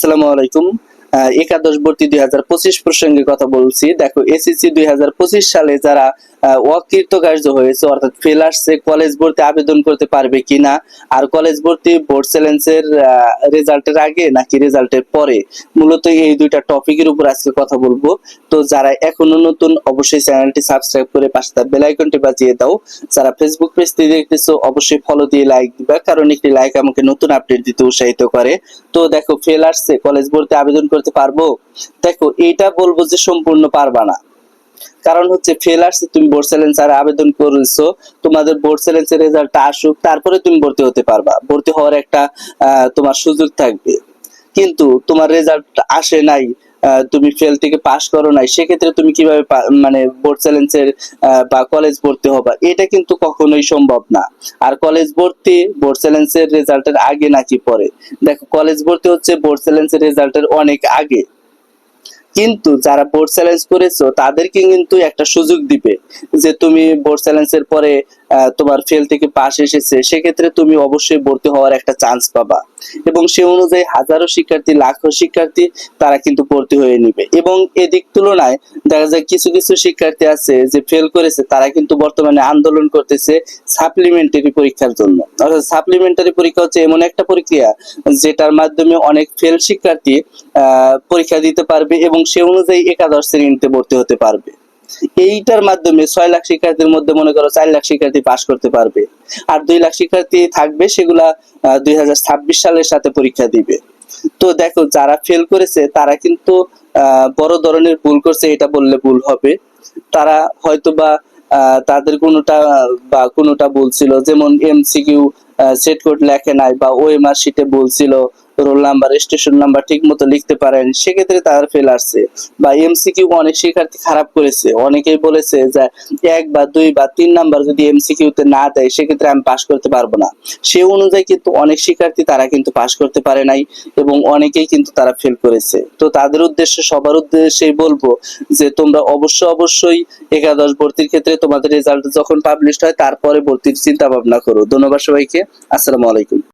আসসালামু আলাইকুম। আহ, একাদশ ভর্তি দুই হাজার পঁচিশ প্রসঙ্গে কথা বলছি। দেখো এসএসসি দুই হাজার পঁচিশ সালে যারা আহ, অকৃতকার্য হয়েছে অর্থাৎ ফেল আসছে কলেজ ভর্তি আবেদন করতে পারবে কিনা আর কলেজ ভর্তি বোর্ড চ্যালেঞ্জের রেজাল্টের আগে নাকি রেজাল্টের পরে? মূলত এই দুইটা টপিকের উপর আজকে কথা বলব। তো যারা এখনও নতুন অবশ্যই চ্যানেলটি সাবস্ক্রাইব করে পাশে তার বেল আইকনটি বাজিয়ে দাও। যারা ফেসবুক পেজ থেকে দেখতেছো অবশ্যই ফলো দিয়ে লাইক দিবা কারণ একটি লাইক আমাকে নতুন আপডেট দিতে উৎসাহিত করে। তো দেখো ফেল আসছে কলেজ ভর্তি আবেদন করতে পারব? দেখো এটা বলব যে সম্পূর্ণ পারবা না। কারণ হচ্ছে ফেল আসছে তুমি বোর্ড চ্যালেঞ্জারে আবেদন করেছ, তোমাদের বোর্ড চ্যালেঞ্জের রেজাল্ট আসুক, তারপরে তুমি ভর্তি হতে পারবা। ভর্তি হওয়ার একটা তোমার সুযোগ থাকবে। কিন্তু তোমার রেজাল্ট আসে নাই তুমি ফেল থেকে পাশ করো নাই, সেক্ষেত্রে তুমি কীভাবে মানে বোর্ড চ্যালেঞ্জের বা কলেজ ভর্তি হবা? এটা কিন্তু কখনোই সম্ভব না। আর কলেজ ভর্তি বোর্ড চ্যালেঞ্জের রেজাল্টের আগে নাকি পরে দেখো কলেজ ভর্তি হচ্ছে বোর্ড চ্যালেঞ্জের রেজাল্টের অনেক আগে। কিন্তু যারা বোর্ড চ্যালেঞ্জ করেছ, তাদেরকে কিন্তু একটা সুযোগ দিবে যে তুমি বোর্ড চ্যালেঞ্জের পরে তোমার ফেল থেকে পাশ এসেছে, সেক্ষেত্রে তুমি অবশ্যই ভর্তি হওয়ার একটা চান্স পাবা। এবং সে অনুযায়ী হাজারো শিক্ষার্থী, লাখো শিক্ষার্থী, তারা কিন্তু ভর্তি হয়ে নিবে। এবং এদিক তুলনায় দেখা যায় কিছু কিছু শিক্ষার্থী আছে যে ফেল করেছে, তারা কিন্তু বর্তমানে আন্দোলন করতেছে সাপ্লিমেন্টারি পরীক্ষার জন্য। অর্থাৎ সাপ্লিমেন্টারি পরীক্ষা হচ্ছে এমন একটা প্রক্রিয়া যেটার মাধ্যমে অনেক ফেল শিক্ষার্থী পরীক্ষা দিতে পারবে এবং সে অনুযায়ী একাদশ শ্রেণীতে ভর্তি হতে পারবে। এইটার মাধ্যমে ছয় লাখ শিক্ষার্থীর মধ্যে মনে করো চার লাখ শিক্ষার্থী পাশ করতে পারবে। আর দুই লাখ শিক্ষার্থী থাকবে সেগুলা দুই হাজার ছাব্বিশ সালের সাথে পরীক্ষা দিবে। তো দেখো, যারা ফেল করেছে, তারা কিন্তু বড় ধরনের ভুল করছে, এটা বললে ভুল হবে। তারা হয়তো বা তাদের কোনোটা, বা কোনোটা বলছিল যেমন এমসিকিউ সেট কোড লেখে নাই, বা ওএমআর শিটে বলছিল রোল নাম্বার স্টেশন নাম্বার ঠিক মতো লিখতে পারেন, সেক্ষেত্রে তার ফেল আসছে। বা এমসিকিউ অনেক শিক্ষার্থী খারাপ করেছে। অনেকেই বলেছে যে এক বা দুই বা তিন নাম্বার যদি এমসিকিউ তে না দেয়, সেক্ষেত্রে আমি পাশ করতে পারব না। সে অনুযায়ী কিন্তু অনেক শিক্ষার্থী তারা কিন্তু পাশ করতে পারে নাই এবং অনেকেই কিন্তু তারা ফেল করেছে। তো তাদের উদ্দেশ্যে, সবার উদ্দেশ্যেই বলব যে তোমরা অবশ্য অবশ্যই একাদশ ভর্তির ক্ষেত্রে তোমাদের রেজাল্ট যখন পাবলিশ হয়, তারপরে ভর্তির চিন্তা ভাবনা করো। ধন্যবাদ সবাইকে। আসসালামু আলাইকুম।